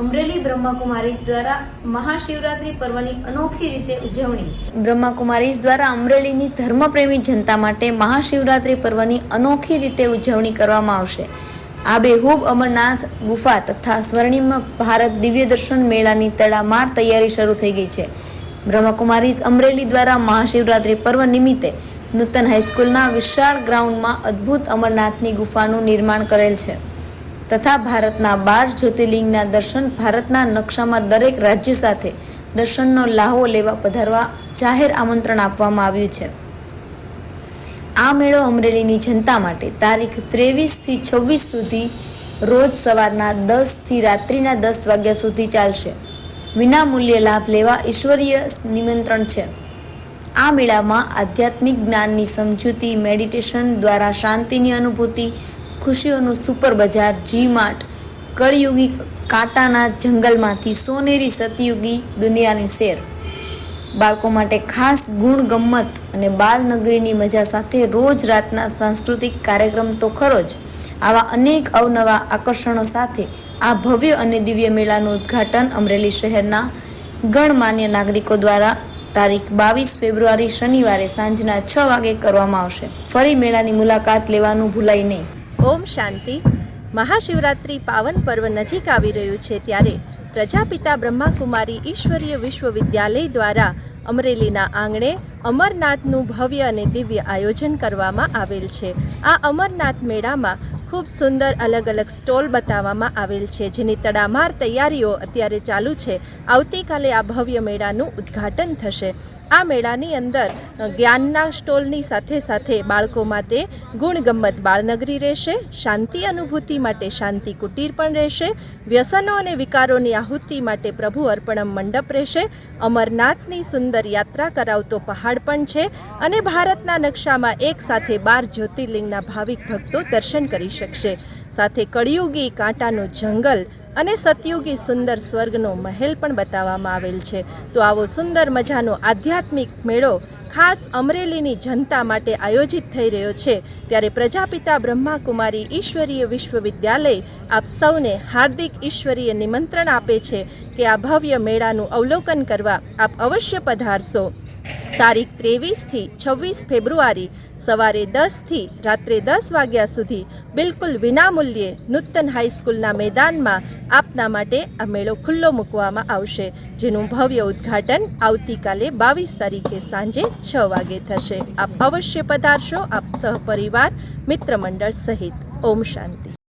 અમરેલી બ્રહ્માકુમારીઝ દ્વારા મહાશિવરાત્રી પર્વની અનોખી રીતે ઉજવણી. બ્રહ્માકુમારીઝ દ્વારા અમરેલીની ધર્મપ્રેમી જનતા માટે મહાશિવરાત્રી પર્વની અનોખી રીતે ઉજવણી કરવામાં આવશે. આ બેહૂબ અમરનાથ ગુફા તથા સ્વર્ણિમ ભારત દિવ્ય દર્શન મેળાની તડામાર તૈયારી શરૂ થઈ ગઈ છે. બ્રહ્માકુમારીઝ અમરેલી દ્વારા મહાશિવરાત્રી પર્વ નિમિત્તે નૂતન હાઈસ્કૂલના વિશાળ ગ્રાઉન્ડમાં અદ્ભુત અમરનાથની ગુફાનું નિર્માણ કરેલ છે. તથા ભારતના બાર જ્યોતિર્લિંગના દર્શન ભારતના નકશામાં દરેક રાજ્ય સાથે દર્શનનો લાહો લેવા પધારવા જાહેર આમંત્રણ આપવામાં આવ્યું છે. આ મેળો અમરેલીની જનતા માટે તારીખ ત્રેવીસથી છવ્વીસ સુધી રોજ સવારના દસથી રાત્રિના દસ વાગ્યા સુધી ચાલશે. વિનામૂલ્યે લાભ લેવા ઈશ્વરીય નિમંત્રણ છે. આ મેળામાં આધ્યાત્મિક જ્ઞાનની સમજૂતી, મેડિટેશન દ્વારા શાંતિની અનુભૂતિ ખુશીઓનું સુપર બજાર, જી માર્ટ, કળિયુગી કાંટાના જંગલમાંથી સોનેરી સતયુગી દુનિયાની શેર બાળકો માટે ખાસ ગુણ ગમ્મત અને બાળનગરીની મજા સાથે રોજ રાતના સાંસ્કૃતિક કાર્યક્રમ તો ખરો જ. આવા અનેક અવનવા આકર્ષણો સાથે આ ભવ્ય અને દિવ્ય મેળાનું ઉદ્ઘાટન અમરેલી શહેરના ગણમાન્ય નાગરિકો દ્વારા તારીખ બાવીસ ફેબ્રુઆરી શનિવારે સાંજના છ વાગે કરવામાં આવશે. ફરી મેળાની મુલાકાત લેવાનું ભૂલાય નહીં. ઓમ શાંતિ. મહાશિવરાત્રિ પાવન પર્વ નજીક આવી રહ્યું છે ત્યારે પ્રજાપિતા બ્રહ્માકુમારી ઈશ્વરીય વિશ્વવિદ્યાલય દ્વારા અમરેલીના આંગણે અમરનાથનું ભવ્ય અને દિવ્ય આયોજન કરવામાં આવેલ છે. આ અમરનાથ મેળામાં ખૂબ સુંદર અલગ અલગ સ્ટોલ બતાવવામાં આવેલ છે, જેની તડામાર તૈયારીઓ અત્યારે ચાલુ છે. આવતીકાલે આ ભવ્ય મેળાનું ઉદ્ઘાટન થશે. આ મેળાની અંદર જ્ઞાનના સ્ટોલની સાથે સાથે બાળકો માટે ગુણગમ્મત બાળનગરી રહેશે, શાંતિ અનુભૂતિ માટે શાંતિ કુટીર પણ રહેશે, વ્યસનો અને વિકારોની આહુતિ માટે પ્રભુ અર્પણમ મંડપ રહેશે, અમરનાથની સુંદર યાત્રા કરાવતો પહાડ પણ છે અને ભારતના નકશામાં એક સાથે બાર જ્યોતિર્લિંગના ભાવિક ભક્તો દર્શન કરી શકશે. સાથે કળિયુગી કાંટાનું જંગલ અને સતયુગી સુંદર સ્વર્ગનો મહેલ પણ બતાવવામાં આવેલ છે. તો આવો સુંદર મજાનો આધ્યાત્મિક મેળો ખાસ અમરેલીની જનતા માટે આયોજિત થઈ રહ્યો છે. ત્યારે પ્રજાપિતા બ્રહ્માકુમારી ઈશ્વરીય વિશ્વવિદ્યાલય આપ સૌને હાર્દિક ઈશ્વરીય નિમંત્રણ આપે છે કે આ ભવ્ય મેળાનું અવલોકન કરવા આપ અવશ્ય પધારશો. તારીખ ત્રેવીસથી છવ્વીસ ફેબ્રુઆરી સવારે દસથી રાત્રે દસ વાગ્યા સુધી બિલકુલ વિનામૂલ્યે નૂતન હાઈસ્કૂલના મેદાનમાં આપના માટે આ મેળો ખુલ્લો મૂકવામાં આવશે, જેનું ભવ્ય ઉદ્ઘાટન આવતીકાલે બાવીસ તારીખે સાંજે છ વાગે થશે. આપ અવશ્ય પધારશો, આપ સહપરિવાર મિત્ર મંડળ સહિત. ઓમ શાંતિ.